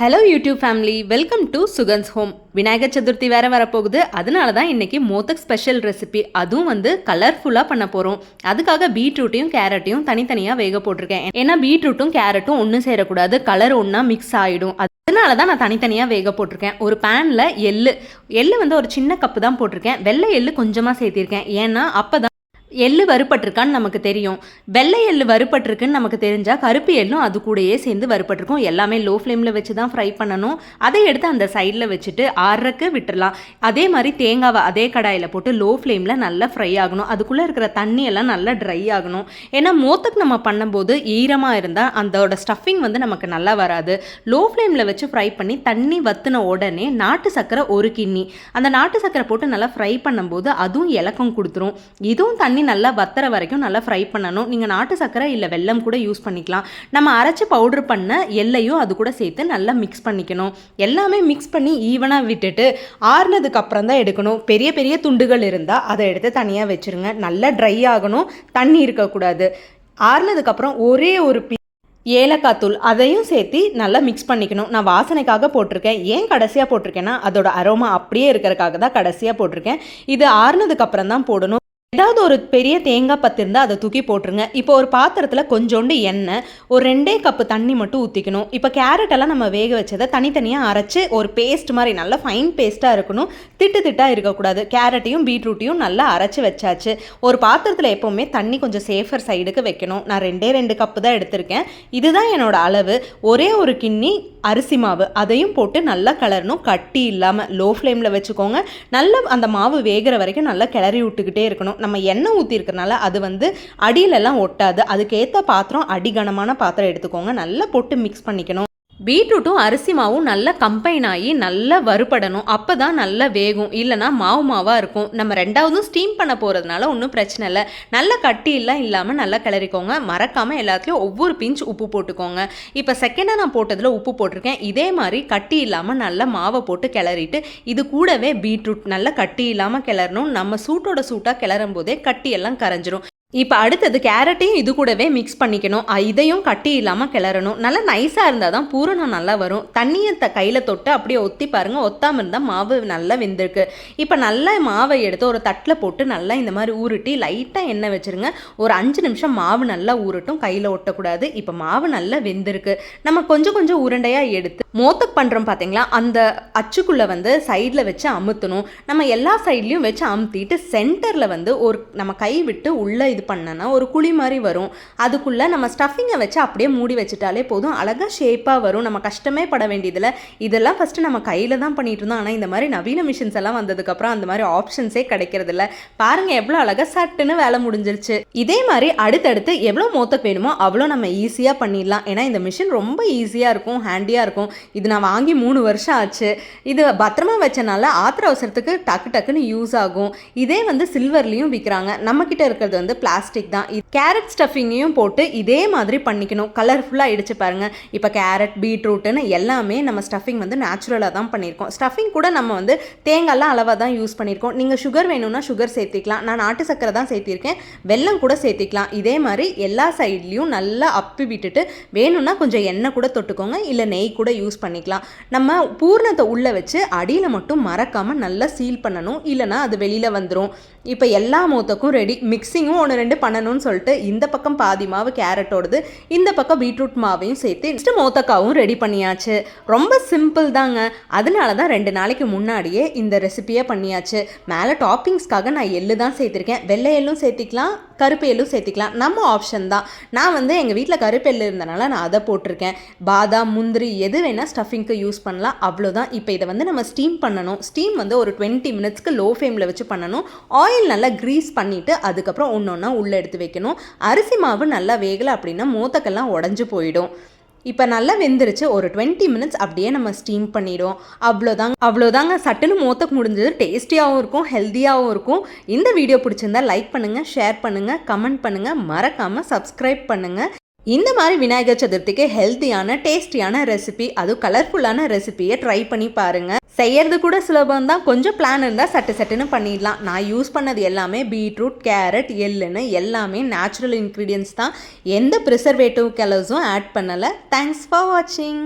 Hello YouTube family welcome to Sugan's home Vinayagar Chaturthi வேற வரப்போகுது. அதனால தான் இன்னைக்கு மோதக் ஸ்பெஷல் ரெசிபி அதுவும் வந்து கலர்ஃபுல்லாக பண்ண போகிறோம் அதுக்காக பீட்ரூட்டையும் கேரட்டையும் தனித்தனியாக வேக போட்டிருக்கேன். ஏன்னா பீட்ரூட்டும் கேரட்டும் ஒன்றும் சேரக்கூடாது. கலர் ஒன்றா மிக்ஸ் ஆகிடும் அதனால தான் நான் தனித்தனியாக வேக போட்டிருக்கேன். ஒரு பேனில் எள்ளு. எள்ளு வந்து ஒரு சின்ன கப்பு தான் போட்டிருக்கேன். வெள்ளை எள்ளு கொஞ்சமாக சேர்த்திருக்கேன். ஏன்னா அப்போ தான் எள்ளு வறுபட்டிருக்கான்னு நமக்கு தெரியும். வெள்ளை எள்ளு வறுபட்டிருக்குன்னு நமக்கு தெரிஞ்சால் கருப்பு எள்ளும் அது கூடயே சேர்ந்து வறுபட்டிருக்கும். எல்லாமே லோ ஃப்ளேமில் வச்சு தான் ஃப்ரை பண்ணணும். அதை எடுத்து அந்த சைடில் வச்சுட்டு ஆறக்கு விட்டுறலாம். அதே மாதிரி தேங்காவை அதே கடாயில் போட்டு லோ ஃப்ளேமில் நல்லா ஃப்ரை ஆகணும். அதுக்குள்ளே இருக்கிற தண்ணி எல்லாம் நல்லா ட்ரை ஆகணும். ஏன்னா மோத்துக்கு நம்ம பண்ணும்போது ஈரமாக இருந்தால் அதோட ஸ்டஃபிங் வந்து நமக்கு நல்லா வராது. லோ ஃப்ளேமில் வச்சு ஃப்ரை பண்ணி தண்ணி வத்துன உடனே நாட்டு சர்க்கரை ஒரு கிண்ணி. அந்த நாட்டு சர்க்கரை போட்டு நல்லா ஃப்ரை பண்ணும்போது அதுவும் இலக்கம் கொடுத்துரும். இதுவும் தண்ணி நல்லா வத்துற வரைக்கும் நல்லா ஃப்ரை பண்ணணும். நீங்கள் நாட்டு சர்க்கரை இல்லை வெல்லம் கூட யூஸ் பண்ணிக்கலாம். நம்ம அரைச்சி பவுடர் பண்ண எல்லையும் அது கூட சேர்த்து நல்லா மிக்ஸ் பண்ணிக்கணும். எல்லாமே மிக்ஸ் பண்ணி ஈவனாக விட்டுட்டு ஆறுனதுக்கு அப்புறம் தான் எடுக்கணும். பெரிய பெரிய துண்டுகள் இருந்தால் அதை எடுத்து தனியாக வச்சுருங்க. நல்லா ட்ரை ஆகணும். தண்ணி இருக்கக்கூடாது. ஆறுனதுக்கப்புறம் ஒரே ஒரு பி ஏலக்காய் தூள் அதையும் சேர்த்து நல்லா மிக்ஸ் பண்ணிக்கணும். நான் வாசனைக்காக போட்டிருக்கேன். ஏன் கடைசியாக போட்டிருக்கேன்னா அதோட அரோமா அப்படியே இருக்கிறதுக்காக தான் கடைசியாக போட்டிருக்கேன். இது ஆறுனதுக்கப்புறம் தான் போடணும். ஏதாவது ஒரு பெரிய தேங்காய் பத்து இருந்தால் அதை தூக்கி போட்டுருங்க. இப்போ ஒரு பாத்திரத்தில் கொஞ்சோண்டு எண்ணெய் ஒரு ரெண்டே கப்பு தண்ணி மட்டும் ஊற்றிக்கணும் இப்போ கேரட்டெல்லாம் நம்ம வேக வச்சதை தனித்தனியாக அரைச்சி ஒரு பேஸ்ட் மாதிரி நல்லா ஃபைன் பேஸ்ட்டாக இருக்கணும். திட்டு திட்டாக இருக்கக்கூடாது. கேரட்டையும் பீட்ரூட்டையும் நல்லா அரைச்சி வச்சாச்சு. ஒரு பாத்திரத்தில் எப்போவுமே தண்ணி கொஞ்சம் சேஃபர் சைடுக்கு வைக்கணும். நான் ரெண்டே ரெண்டு கப்பு தான் எடுத்திருக்கேன். இதுதான் என்னோடய அளவு. ஒரே ஒரு கிண்ணி அரிசி மாவு அதையும் போட்டு நல்லா கிளறணும். கட்டி இல்லாமல் லோ ஃப்ளேமில் வச்சுக்கோங்க. நல்லா அந்த மாவு வேகிற வரைக்கும் நல்லா கிளறி விட்டுக்கிட்டே இருக்கணும். நம்ம எண்ணெய் ஊற்றிருக்கனால அது வந்து அடியிலெல்லாம் ஒட்டாது. அதுக்கேற்ற பாத்திரம் அடிகனமான பாத்திரம் எடுத்துக்கோங்க. நல்லா போட்டு மிக்ஸ் பண்ணிக்கணும். பீட்ரூட்டும் அரிசி மாவும் நல்லா கம்பைன் ஆகி நல்லா வறுபடணும். அப்போ தான் நல்லா வேகும். இல்லைனா மாவு மாவாக இருக்கும். நம்ம ரெண்டாவதும் ஸ்டீம் பண்ண போகிறதுனால ஒன்றும் பிரச்சனை இல்லை. நல்ல கட்டியெல்லாம் இல்லாமல் நல்லா கிளறிக்கோங்க. மறக்காமல் எல்லாத்துலேயும் ஒவ்வொரு பிஞ்ச் உப்பு போட்டுக்கோங்க. இப்போ செகண்டாக நான் போட்டதில் உப்பு போட்டிருக்கேன். இதே மாதிரி கட்டி இல்லாமல் நல்லா மாவை போட்டு கிளறிட்டு இது கூடவே பீட்ரூட் நல்லா கட்டி இல்லாமல் கிளறணும். நம்ம சூட்டோட சூட்டாக கிளறும் போதே கட்டியெல்லாம் கரைஞ்சிரும். இப்போ அடுத்தது கேரட்டையும் இது கூடவே மிக்ஸ் பண்ணிக்கணும். இதையும் கட்டி இல்லாமல் கிளறணும். நல்லா நைஸாக இருந்தால் தான் பூரணம் நல்லா வரும். தண்ணியை த கையில் தொட்டு அப்படியே ஒத்தி பாருங்கள் ஒத்தாமல் இருந்தால் மாவு நல்லா வெந்திருக்கு. இப்போ நல்லா மாவை எடுத்து ஒரு தட்டில் போட்டு நல்லா இந்த மாதிரி ஊருட்டி லைட்டாக எண்ணெய் வச்சுருங்க. ஒரு அஞ்சு நிமிஷம் மாவு நல்லா ஊறட்டும். கையில் ஒட்டக்கூடாது. இப்போ மாவு நல்லா வெந்திருக்கு. நம்ம கொஞ்சம் கொஞ்சம் உருண்டையாக எடுத்து மோத்தக் பண்ணுறோம் பார்த்தீங்களா அந்த அச்சுக்குள்ளே வந்து சைடில் வச்சு அமுத்தணும். நம்ம எல்லா சைட்லேயும் வச்சு அமுத்திட்டு சென்டரில் வந்து ஒரு நம்ம கை விட்டு உள்ளே இது பண்ணனா ஒரு குழி மாதிரி வரும். அதுக்குள்ளே நம்ம ஸ்டஃபிங்கை வச்சு அப்படியே மூடி வச்சுட்டாலே போதும். அழகாக ஷேப்பாக வரும். நம்ம கஷ்டமே பட வேண்டியதில்லை. இதெல்லாம் ஃபஸ்ட்டு நம்ம கையில் தான் பண்ணிகிட்டு இருந்தோம். ஆனால் இந்த மாதிரி நவீன மிஷின்ஸ் எல்லாம் வந்ததுக்கப்புறம் அந்த மாதிரி ஆப்ஷன்ஸே கிடைக்கிறதில்ல. பாருங்க எவ்வளோ அழகாக சட்டுன்னு வேலை முடிஞ்சிருச்சு. இதே மாதிரி அடுத்தடுத்து எவ்வளோ மோத்தக் வேணுமோ அவ்வளோ நம்ம ஈஸியாக பண்ணிடலாம். ஏன்னா இந்த மிஷின் ரொம்ப ஈஸியாக இருக்கும் ஹேண்டியாக இருக்கும். இது நான் வாங்கி மூணு வருஷம் ஆச்சு. இது பத்திரமா வச்சனால ஆத்திர அவசரத்துக்கு டக்கு டக்குன்னு யூஸ் ஆகும். இதே வந்து சில்வர்லேயும் விற்கிறாங்க நம்மக்கிட்ட இருக்கிறது வந்து பிளாஸ்டிக் தான். கேரட் ஸ்டஃபிங்கையும் போட்டு இதே மாதிரி பண்ணிக்கணும். கலர்ஃபுல்லாக இடிச்சு பாருங்கள் இப்போ கேரட் பீட்ரூட்டுன்னு எல்லாமே நம்ம ஸ்டஃபிங் வந்து நேச்சுரலாக தான் பண்ணியிருக்கோம். ஸ்டஃபிங் கூட நம்ம வந்து தேங்காய்லாம் அளவாக தான் யூஸ் பண்ணியிருக்கோம். நீங்கள் சுகர் வேணும்னா சுகர் சேர்த்திக்கலாம். நான் நாட்டு சக்கரை தான் சேர்த்திருக்கேன். வெல்லம் கூட சேர்த்திக்கலாம். இதே மாதிரி எல்லா சைட்லேயும் நல்லா அப்பி விட்டுட்டு வேணும்னா கொஞ்சம் எண்ணெய் கூட தொட்டுக்கோங்க. இல்லை நெய் கூட யூஸ் பண்ணிக்கலாம். நம்ம பூர்ணத்தை உள்ளே வச்சு அடியில் மட்டும் மறக்காமல் நல்லா சீல் பண்ணணும். இல்லைனா அது வெளியில் வந்துடும் இப்போ எல்லா மூத்தக்கும் ரெடி மிக்சிங்கும் ஒன்று ரெண்டு பண்ணணும்னு சொல்லிட்டு இந்த பக்கம் பாதி மாவு கேரட்டோடது இந்த பக்கம் பீட்ரூட் மாவையும் சேர்த்து நெக்ஸ்ட் மோத்தக்காவும் ரெடி பண்ணியாச்சு. ரொம்ப சிம்பிள் தாங்க. அதனால தான் ரெண்டு நாளைக்கு முன்னாடியே இந்த ரெசிபியை பண்ணியாச்சு. மேலே டாப்பிங்ஸ்க்காக நான் எள்ளு தான் சேர்த்துருக்கேன். வெள்ளை எள்ளும் சேர்த்திக்கலாம் கருப்பு எள்ளும் சேர்த்திக்கலாம். நம்ம ஆப்ஷன் தான். நான் வந்து எங்கள் வீட்டில் கருப்பு எள்ளு இருந்தனால நான் அதை போட்டிருக்கேன். பாதாம் முந்திரி எது வேணால் ஸ்டஃபிங்க்கு யூஸ் பண்ணலாம். அவ்வளோதான் இப்போ இதை வந்து நம்ம ஸ்டீம் பண்ணணும். ஸ்டீம் வந்து ஒரு டுவெண்ட்டி மினிட்ஸ்க்கு லோ ஃப்ளேமில் வச்சு பண்ணணும். ஆயில் நல்லா க்ரீஸ் பண்ணிவிட்டு அதுக்கப்புறம் ஒன்று ஒன்றா உள்ளே எடுத்து வைக்கணும். அரிசி மாவு நல்லா வேகலை அப்படின்னா மூத்தக்கெல்லாம் உடஞ்சி போயிடும். இப்போ நல்லா வெந்துருச்சு ஒரு டுவெண்ட்டி மினிட்ஸ் அப்படியே நம்ம ஸ்டீம் பண்ணிவிடும் அவ்வளோதாங்க அவ்வளோதாங்க. சட்டுன்னு மூத்தக்கு முடிஞ்சது டேஸ்டியாகவும் இருக்கும் ஹெல்த்தியாகவும் இருக்கும். இந்த வீடியோ பிடிச்சிருந்தா லைக் பண்ணுங்கள் ஷேர் பண்ணுங்கள் கமெண்ட் பண்ணுங்கள் மறக்காமல் சப்ஸ்கிரைப் பண்ணுங்கள் இந்த மாதிரி விநாயகர் சதுர்த்திக்கு ஹெல்த்தியான டேஸ்டியான ரெசிபி அதுவும் கலர்ஃபுல்லான ரெசிபியை ட்ரை பண்ணி பாருங்கள் செய்யறது கூட சுலபம் தான். கொஞ்சம் பிளான் இருந்தால் சட்டு சட்டுன்னு பண்ணிடலாம். நான் யூஸ் பண்ணது எல்லாமே பீட்ரூட் கேரட் எள்ளுன்னு எல்லாமே நேச்சுரல் இன்க்ரீடியன்ஸ் தான். எந்த ப்ரிசர்வேட்டிவ் கலர்ஸும் ஆட் பண்ணலை. தேங்க்ஸ் ஃபார் வாட்சிங்